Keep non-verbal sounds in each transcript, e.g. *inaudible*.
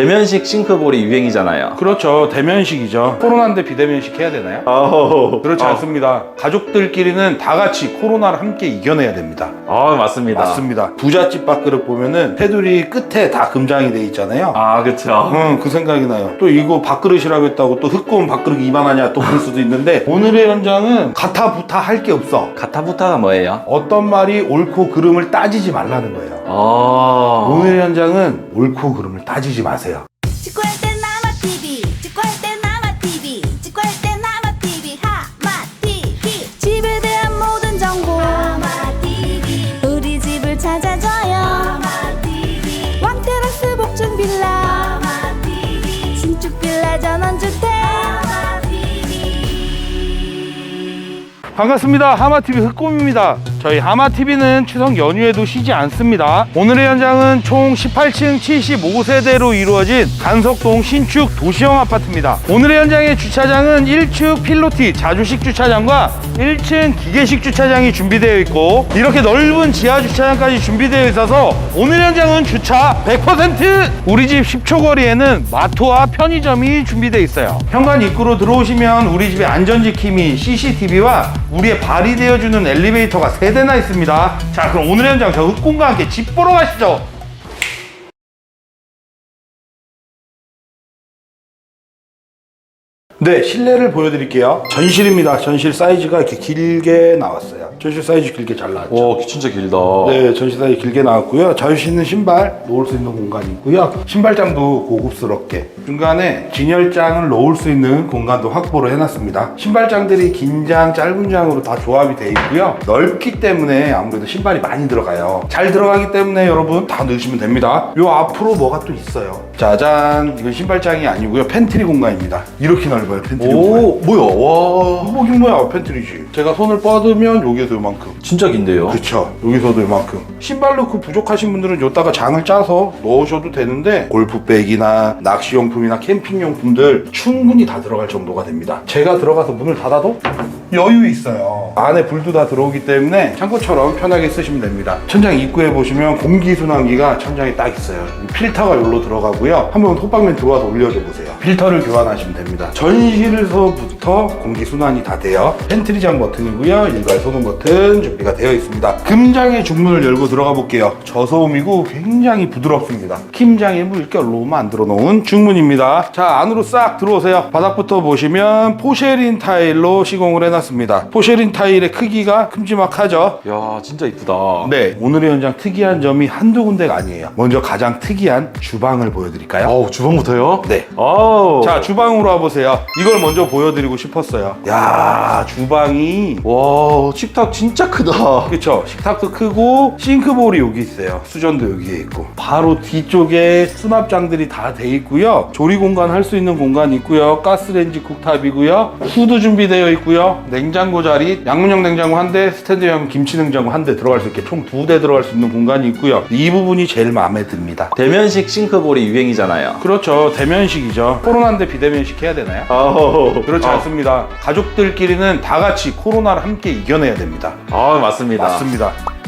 대면식 싱크볼이 유행이잖아요. 그렇죠. 대면식이죠. 코로나인데 비대면식 해야 되나요? 아우. 그렇지 않습니다. 가족들끼리는 다 같이 코로나를 함께 이겨내야 됩니다. 아, 맞습니다. 맞습니다. 부잣집 밥그릇 보면은 테두리 끝에 다 금장이 돼 있잖아요. 아, 그쵸. 응, 그 생각이 나요. 또 이거 밥그릇이라고 했다고 또 흑고운 밥그릇 이만하냐 또 그럴 수도 있는데 *laughs* 오늘의 현장은 가타부타 할 게 없어. 가타부타가 뭐예요? 어떤 말이 옳고 그름을 따지지 말라는 거예요. 아. 오늘의 현장은 옳고 그름을 따지지 마세요. 찍고 반갑습니다. 하마TV 흑곰입니다. 저희 하마TV는 추석 연휴에도 쉬지 않습니다. 오늘의 현장은 총 18층 75세대로 이루어진 간석동 신축 도시형 아파트입니다. 오늘의 현장의 주차장은 1층 필로티 자주식 주차장과 1층 기계식 주차장이 준비되어 있고 이렇게 넓은 지하 주차장까지 준비되어 있어서 오늘 현장은 주차 100% 우리 집 10초 거리에는 마트와 편의점이 준비되어 있어요. 현관 입구로 들어오시면 우리 집의 안전지킴이 CCTV와 우리의 발이 되어주는 엘리베이터가 세대나 있습니다. 자, 그럼 오늘 현장 저 흑공과 함께 집 보러 가시죠. 네, 실내를 보여드릴게요. 전실입니다. 전실 사이즈가 이렇게 길게 나왔어요. 전실 사이즈 길게 잘 나왔죠. 와, 진짜 길다. 네, 전시 사이 길게 나왔고요. 자유 수 있는 신발 놓을 수 있는 공간이 있고요. 신발장도 고급스럽게 중간에 진열장을 놓을 수 있는 공간도 확보를 해놨습니다. 신발장들이 긴 장, 짧은 장으로 다 조합이 되어 있고요. 넓기 때문에 아무래도 신발이 많이 들어가요. 잘 들어가기 때문에 여러분 다 넣으시면 됩니다. 요 앞으로 뭐가 또 있어요. 짜잔, 이건 신발장이 아니고요. 팬트리 공간입니다. 이렇게 넓어요, 팬트리 공간. 오, 뭐야, 와. 뭐긴 뭐야, 팬트리지. 제가 손을 뻗으면 여기에서 요만큼. 진짜 긴데요? 그쵸 여기서도 이만큼 신발 넣고 부족하신 분들은 요따가 장을 짜서 넣으셔도 되는데 골프백이나 낚시용품이나 캠핑용품들 충분히 다 들어갈 정도가 됩니다 제가 들어가서 문을 닫아도 여유 있어요 안에 불도 다 들어오기 때문에 창고처럼 편하게 쓰시면 됩니다 천장 입구에 보시면 공기순환기가 천장에 딱 있어요 이 필터가 여기로 들어가고요 한번 호빵맨 들어와서 올려줘 보세요 필터를 교환하시면 됩니다 전 실에서부터 공기 순환이 다 돼요 팬트리장 버튼이고요. 일괄 소금 버튼 준비가 되어 있습니다. 금장의 중문을 열고 들어가 볼게요. 저소음이고 굉장히 부드럽습니다. 김장에 물결로 만들어 놓은 중문입니다. 자 안으로 싹 들어오세요. 바닥부터 보시면 포쉐린 타일로 시공을 해놨습니다. 포쉐린 타일의 크기가 큼지막하죠? 야, 진짜 이쁘다. 네. 오늘의 현장 특이한 점이 한두 군데가 아니에요. 먼저 가장 특이한 주방을 보여드릴까요? 아우, 주방부터요? 네. 아우. 자 주방으로 와보세요 이걸 먼저 보여드리고 싶었어요. 야 주방이 와, 식탁 진짜 크다. 그쵸? 식탁도 크고 싱크볼이 여기 있어요. 수전도 여기에 있고. 바로 뒤쪽에 수납장들이 다 돼 있고요. 조리 공간 할 수 있는 공간이 있고요. 가스레인지 쿡탑이고요. 후드 준비되어 있고요. 냉장고 자리 양문형 냉장고 한 대 스탠드형 김치 냉장고 한 대 들어갈 수 있게 총 두 대 들어갈 수 있는 공간이 있고요. 이 부분이 제일 마음에 듭니다. 대면식 싱크볼이 유행이잖아요. 그렇죠. 대면식이죠. 코로나인데 비대면식 해야 되나요? 아 우. 그렇지 아, 않습니다 가족들끼리는 다 같이 코로나를 함께 이겨내야 됩니다 아, 맞습니다. 맞습니다.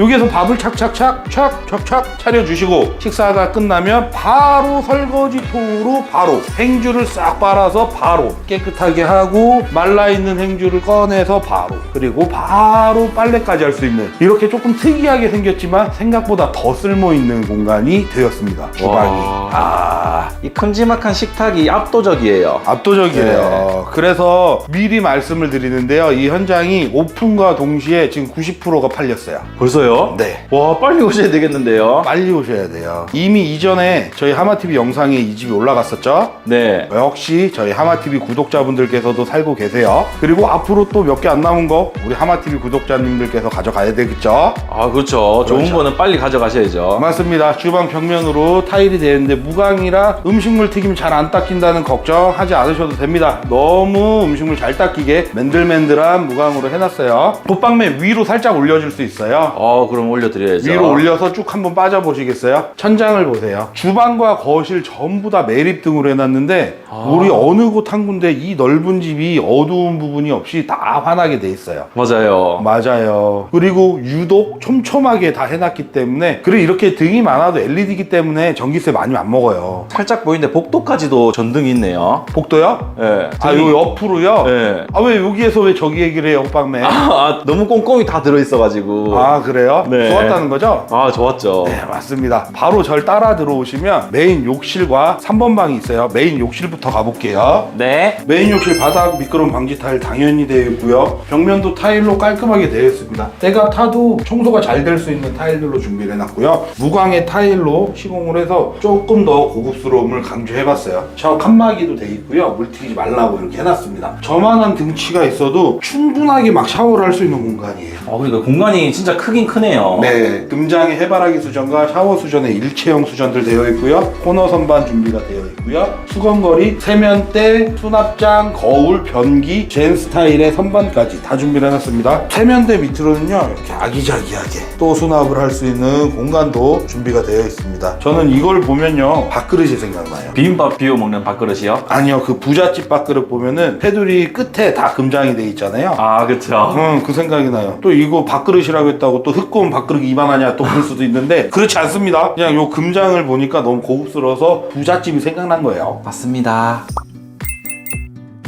여기에서 밥을 착착착 착착착 차려주시고 식사가 끝나면 바로 설거지통으로 바로 행주를 싹 빨아서 바로 깨끗하게 하고 말라있는 행주를 꺼내서 바로 그리고 바로 빨래까지 할 수 있는 이렇게 조금 특이하게 생겼지만 생각보다 더 쓸모있는 공간이 되었습니다 주방이 와. 아 이 큼지막한 식탁이 압도적이에요. 압도적이에요. 그래서 미리 말씀을 드리는데요. 이 현장이 오픈과 동시에 지금 90%가 팔렸어요. 벌써요? 네. 와, 빨리 오셔야 되겠는데요? 빨리 오셔야 돼요. 이미 이전에 저희 하마TV 영상에 이 집이 올라갔었죠? 네. 역시 저희 하마TV 구독자분들께서도 살고 계세요. 그리고 앞으로 또 몇 개 안 남은 거 우리 하마TV 구독자님들께서 가져가야 되겠죠? 아, 그렇죠. 좋은 그렇죠. 거는 빨리 가져가셔야죠. 맞습니다. 주방 벽면으로 타일이 되는데 무광이라 음식물 튀김 잘 안 닦인다는 걱정하지 않으셔도 됩니다. 너무 음식물 잘 닦이게 맨들맨들한 무광으로 해놨어요. 솥방맨 위로 살짝 올려줄 수 있어요. 아, 어, 그럼 올려드려야죠. 위로 올려서 쭉 한번 빠져 보시겠어요? 천장을 보세요. 주방과 거실 전부 다 매립등으로 해놨는데 아. 우리 어느 곳 한 군데 이 넓은 집이 어두운 부분이 없이 다 환하게 돼 있어요. 맞아요. 맞아요. 그리고 유독 촘촘하게 다 해놨기 때문에 그리고 이렇게 등이 많아도 LED이기 때문에 전기세 많이 안 먹어요. 살짝 보이는데 복도까지도 전등이 있네요. 복도요? 예. 아, 요 옆으로요? 예. 아, 왜 여기에서 왜 저기 얘기를 해요, 오빵매? 아, 아, 너무 꼼꼼히 다 들어있어가지고. 그래요? 네. 좋았다는 거죠? 아, 좋았죠. 네, 맞습니다. 바로 절 따라 들어오시면 메인 욕실과 3번 방이 있어요. 메인 욕실부터 가볼게요. 네. 메인 욕실 바닥 미끄럼 방지 타일 당연히 되어 있고요. 벽면도 타일로 깔끔하게 되어 있습니다. 때가 타도 청소가 잘 될 수 있는 타일들로 준비를 해놨고요. 무광의 타일로 시공을 해서 조금 더 고급스러움을 강조해봤어요. 저 칸막이도 되어 있고요. 물 튀기지 말라고 이렇게 해놨습니다. 저만한 등치가 있어도 충분하게 막 샤워를 할 수 있는 공간이에요. 아, 그러니까 공간이 진짜 크긴 크네요. 네, 금장에 해바라기 수전과 샤워 수전에 일체형 수전들 되어 있고요. 코너 선반 준비가 되어 있고요. 수건거리, 세면대, 수납장, 거울, 변기, 젠 스타일의 선반까지 다 준비를 해놨습니다. 세면대 밑으로는요, 이렇게 아기자기하게 또 수납을 할 수 있는 공간도 준비가 되어 있습니다. 저는 이걸 보면요, 밥그릇이 생각나요. 비빔밥 비워 먹는 밥그릇이요? 아니요, 그 부잣집 밥그릇 보면은 테두리 끝에 다 금장이 돼 있잖아요. 아, 그쵸. 응, 그 생각이 나요. 또 이거 밥그릇이라고 했다고 또 흑고운 밥그릇이 이만하냐 또 그럴 수도 있는데 그렇지 않습니다. 그냥 요 금장을 보니까 너무 고급스러워서 부잣집이 생각난 거예요. 맞습니다.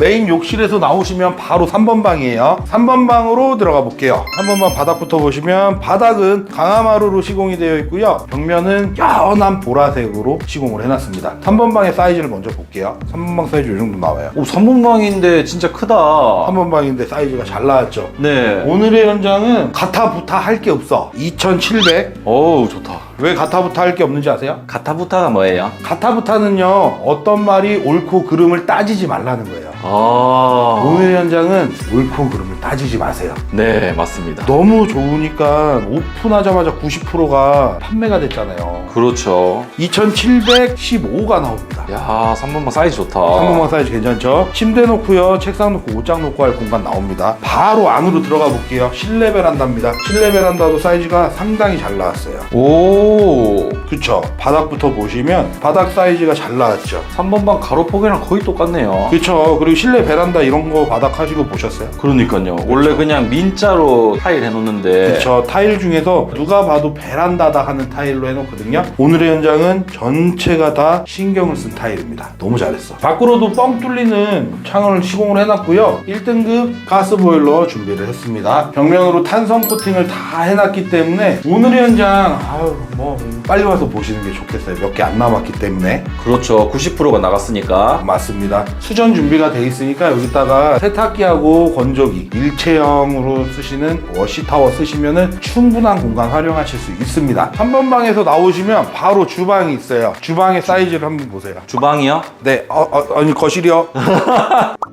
메인 욕실에서 나오시면 바로 3번 방이에요. 3번 방으로 들어가 볼게요. 3번 방 바닥부터 보시면 바닥은 강화마루로 시공이 되어 있고요. 벽면은 연한 보라색으로 시공을 해놨습니다. 3번 방의 사이즈를 먼저 볼게요. 3번 방 사이즈 이 정도 나와요. 오, 3분방인데 진짜 크다. 3번 방인데 사이즈가 잘 나왔죠. 네. 오늘의 현장은 가타부타 할 게 없어. 2,700 어우, 좋다. 왜 가타부타 할 게 없는지 아세요? 가타부타가 뭐예요? 가타부타는요 어떤 말이 옳고 그름을 따지지 말라는 거예요 아. 오늘 현장은 옳고 그름을 따지지 마세요 네, 맞습니다. 너무 좋으니까 오픈하자마자 90%가 판매가 됐잖아요 그렇죠. 2715가 나옵니다 야, 3번방 사이즈 좋다. 3번방 사이즈 괜찮죠? 침대 놓고요 책상 놓고 옷장 놓고 할 공간 나옵니다 바로 안으로 들어가 볼게요 실내 베란다입니다 실내 베란다도 사이즈가 상당히 잘 나왔어요 오. 그쵸 바닥부터 보시면 바닥 사이즈가 잘 나왔죠 3번방 가로폭이랑 거의 똑같네요. 그쵸 그리고 실내 베란다 이런 거 바닥 하시고 보셨어요? 그러니까요. 원래 그냥 민자로 타일 해놓는데. 그쵸 타일 중에서 누가 봐도 베란다다 하는 타일로 해놓거든요. 오늘의 현장은 전체가 다 신경을 쓴 타일입니다. 너무 잘했어. 밖으로도 뻥 뚫리는 창을 시공을 해놨고요. 1등급 가스보일러 준비를 했습니다. 벽면으로 탄성 코팅을 다 해놨기 때문에 오늘의 현장 아유 뭐 빨리 와서 보시는 게 좋겠어요. 몇 개 안 남았기 때문에. 그렇죠. 90%가 나갔으니까. 맞습니다. 수전 준비가 돼 있으니까 여기다가 세탁기하고 건조기 일체형으로 쓰시는 워시타워 쓰시면은 충분한 공간 활용하실 수 있습니다. 3번 방에서 나오시면 바로 주방이 있어요. 주방의 사이즈를 한번 보세요. 주방이요? 네, 어, 어, 아니 거실이요. *laughs*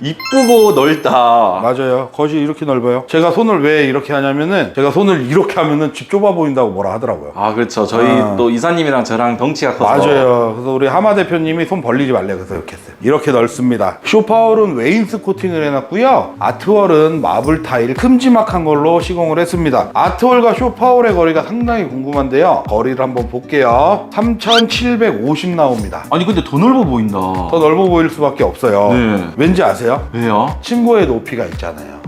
이쁘고 넓다. 맞아요. 거실 이렇게 넓어요. 제가 손을 왜 이렇게 하냐면은 제가 손을 이렇게 하면은 집 좁아 보인다고 뭐라 하더라고요. 아, 그렇죠. 저희 아. 또 이사님이랑 저랑 덩치가 커서. 맞아요. 그래서 우리 하마 대표님이 손 벌리지 말래 그래서 이렇게 했어요. 이렇게 넓습니다. 쇼파월은 웨인스 코팅을 해놨고요. 아트월은 마블 타일 큼지막한 걸로 시공을 했습니다. 아트월과 쇼파월의 거리가 상당히 궁금한데요. 거리를 한번 볼게요. 3,750 나옵니다. 아니, 근데 더 넓어 보인다. 더 넓어 보일 수밖에 없어요. 네. 왠지 아세요? 왜요? 침고의 높이가 있잖아요.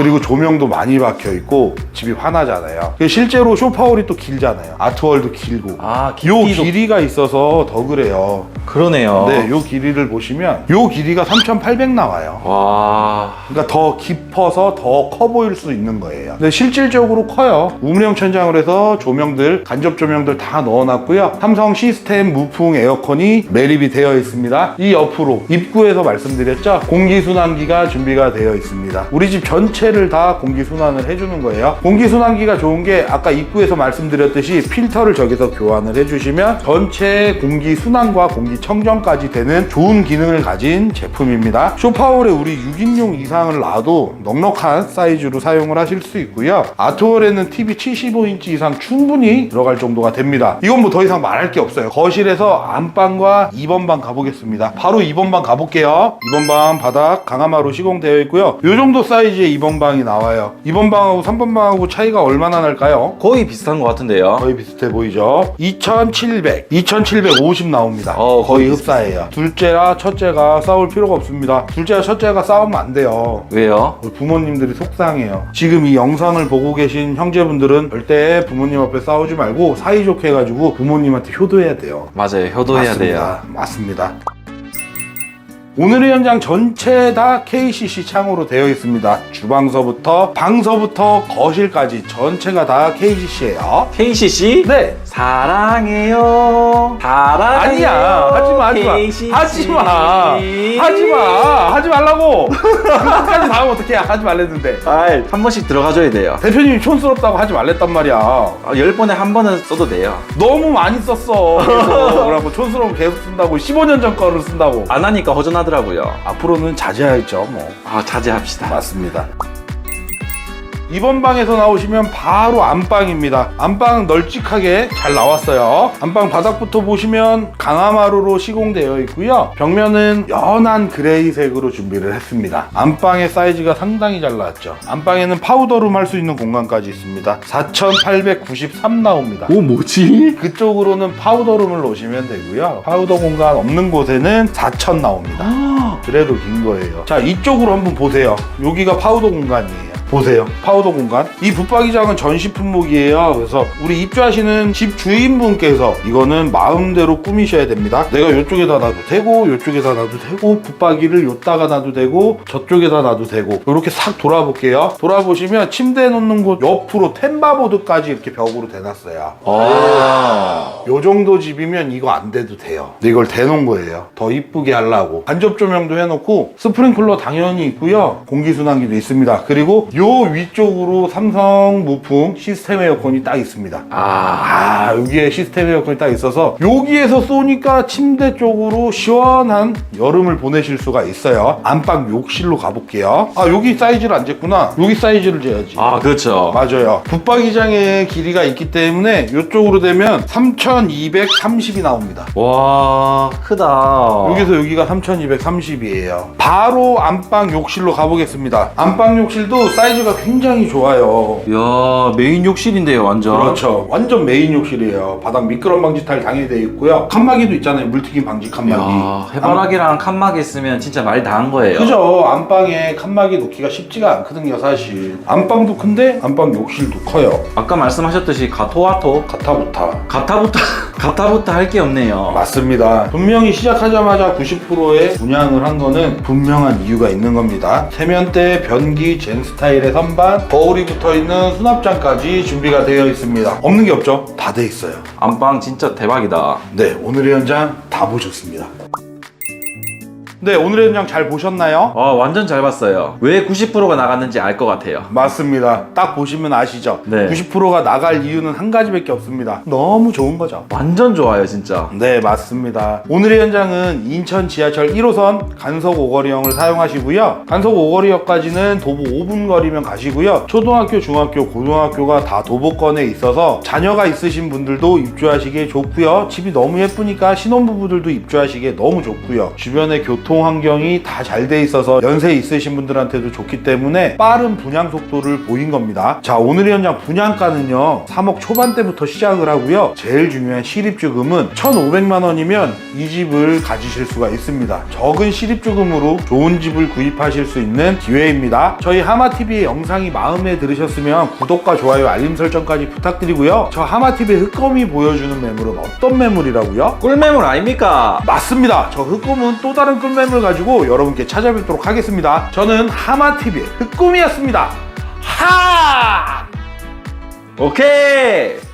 그리고 조명도 많이 박혀 있고 집이 환하잖아요. 실제로 쇼파월이 또 길잖아요. 아트월도 길고. 아, 요 깊이도- 길이가 있어서 더 그래요. 그러네요. 네, 요 길이를 보시면 요 길이가 3,800 나와요. 와. 그러니까 더 깊어서 더 커 보일 수 있는 거예요. 근데 실질적으로 커요. 우물형 천장을 해서 조명들, 간접 조명들 다 넣어놨고요. 삼성 시스템 무풍 에어컨이 매립이 되어 있습니다. 이 옆으로 입구에서 말씀드렸죠. 공기순환기가 준비가 되어 있습니다. 우리 집 전체 를 다 공기순환을 해주는 거예요. 공기순환기가 좋은 게 아까 입구에서 말씀드렸듯이 필터를 저기서 교환을 해주시면 전체 공기순환과 공기 청정까지 되는 좋은 기능을 가진 제품입니다. 쇼파월에 우리 6인용 이상을 놔도 넉넉한 사이즈로 사용을 하실 수 있고요. 아트월에는 TV 75인치 이상 충분히 들어갈 정도가 됩니다. 이건 뭐 더 이상 말할 게 없어요. 거실에서 안방과 2번 방 가보겠습니다. 바로 2번 방 가볼게요. 2번 방 바닥 강화마로 시공되어 있고요. 이 정도 사이즈의 2번 방이 나와요. 2번 방하고 3번 방하고 차이가 얼마나 날까요? 거의 비슷한 것 같은데요. 거의 비슷해 보이죠? 2700, 2750 나옵니다. 어, 거의 거의 흡사해요. 둘째라 첫째가 싸울 필요가 없습니다. 둘째와 첫째가 싸우면 안 돼요. 왜요? 부모님들이 속상해요. 지금 이 영상을 보고 계신 형제분들은 절대 부모님 앞에 싸우지 말고 사이좋게 해가지고 부모님한테 효도해야 돼요. 맞아요. 효도해야 돼요. 맞습니다. 맞습니다. 오늘의 현장 전체 다 KCC 창으로 되어 있습니다. 주방서부터 방서부터 거실까지 전체가 다 KCC예요. KCC? 네. 사랑해요. 사랑해요. 아니야. 하지 마, 하지 마. KCC. 하지 마. 하지 마. 하지 말라고. 그까지 나오면 어떡해. 하지 말랬는데. 아이, 한 번씩 들어가줘야 돼요. 대표님이 촌스럽다고 하지 말랬단 말이야. 아, 열 번에 한 번은 써도 돼요. 너무 많이 썼어. 그래서 그래갖고 촌스러움 계속 쓴다고 15년 전 거를 쓴다고. 안 하니까 허전하더라고요. 앞으로는 자제하죠, 뭐. 아, 자제합시다. 맞습니다. 이번 방에서 나오시면 바로 안방입니다. 안방 널찍하게 잘 나왔어요. 안방 바닥부터 보시면 강화마루로 시공되어 있고요. 벽면은 연한 그레이색으로 준비를 했습니다. 안방의 사이즈가 상당히 잘 나왔죠. 안방에는 파우더룸 할 수 있는 공간까지 있습니다. 4,893 나옵니다. 오, 뭐지? 그쪽으로는 파우더룸을 놓으시면 되고요. 파우더 공간 없는 곳에는 4,000 나옵니다. 그래도 긴 거예요. 자, 이쪽으로 한번 보세요. 여기가 파우더 공간이에요. 보세요. 파우더 공간. 이 붙박이장은 전시 품목이에요. 그래서 우리 입주하시는 집 주인분께서 이거는 마음대로 꾸미셔야 됩니다. 내가 이쪽에다 놔도 되고, 이쪽에다 놔도 되고, 붙박이를 요따가 놔도 되고, 저쪽에다 놔도 되고, 이렇게 싹 돌아볼게요. 돌아보시면 침대 놓는 곳 옆으로 템바보드까지 이렇게 벽으로 대놨어요. 아. 요 정도 집이면 이거 안 돼도 돼요. 근데 이걸 대놓은 거예요. 더 이쁘게 하려고. 간접 조명도 해놓고 스프링클러 당연히 있고요. 공기순환기도 있습니다. 그리고 요 위쪽으로 삼성 무풍 시스템 에어컨이 딱 있습니다. 아. 아 여기에 시스템 에어컨이 딱 있어서 여기에서 쏘니까 침대 쪽으로 시원한 여름을 보내실 수가 있어요. 안방 욕실로 가볼게요. 아 여기 사이즈를 안 쟀구나. 여기 사이즈를 재야지. 아, 그렇죠. 맞아요. 붙박이장의 길이가 있기 때문에 이쪽으로 되면 3230이 나옵니다. 와, 크다. 여기서 여기가 3230이에요. 바로 안방 욕실로 가보겠습니다. 안방 욕실도 사이즈 가 굉장히 좋아요. 이야, 메인 욕실인데요, 완전. 그렇죠. 완전 메인 욕실이에요. 바닥 미끄럼 방지 타일 당연히 되어 있고요. 칸막이도 있잖아요. 물튀김 방지 칸막이. 이야, 해바라기랑 칸막이 있으면 진짜 말다한 거예요. 그죠. 안방에 칸막이 놓기가 쉽지가 않거든요, 사실. 안방도 큰데 안방 욕실도 커요. 아까 말씀하셨듯이 가토와토, 가타부타. 가타부터, *laughs* 가타부터 할게 없네요. 맞습니다. 분명히 시작하자마자 90%의 분양을 한 거는 분명한 이유가 있는 겁니다. 세면대, 변기, 젠 스타일 의 선반, 거울이 붙어 있는 수납장까지 준비가 되어 있습니다. 없는 게 없죠? 다 돼 있어요. 안방 진짜 대박이다. 네, 오늘의 현장 다 보셨습니다. 네, 오늘의 현장 잘 보셨나요? 아, 완전 잘 봤어요. 왜 90%가 나갔는지 알 것 같아요. 맞습니다. 딱 보시면 아시죠? 네. 90%가 나갈 이유는 한 가지밖에 없습니다. 너무 좋은 거죠. 완전 좋아요, 진짜. 네, 맞습니다. 오늘의 현장은 인천 지하철 1호선 간석 오거리역을 사용하시고요. 간석 오거리역까지는 도보 5분 거리면 가시고요. 초등학교, 중학교, 고등학교가 다 도보권에 있어서 자녀가 있으신 분들도 입주하시기에 좋고요. 집이 너무 예쁘니까 신혼부부들도 입주하시기에 너무 좋고요. 주변의 교통 환경이 다 잘 돼 있어서 연세 있으신 분들한테도 좋기 때문에 빠른 분양 속도를 보인 겁니다. 자, 오늘의 현장 분양가는요. 3억 초반대부터 시작을 하고요. 제일 중요한 실입주금은 1,500만 원이면 이 집을 가지실 수가 있습니다. 적은 실입주금으로 좋은 집을 구입하실 수 있는 기회입니다. 저희 하마TV의 영상이 마음에 들으셨으면 구독과 좋아요, 알림 설정까지 부탁드리고요. 저 하마TV의 흑검이 보여주는 매물은 어떤 매물이라고요? 꿀매물 아닙니까? 맞습니다. 저 흑꿈은 또 다른 꿀 매물 가지고 여러분께 찾아뵙도록 하겠습니다. 저는 하마TV의 흑꿈이었습니다. 하! 오케이!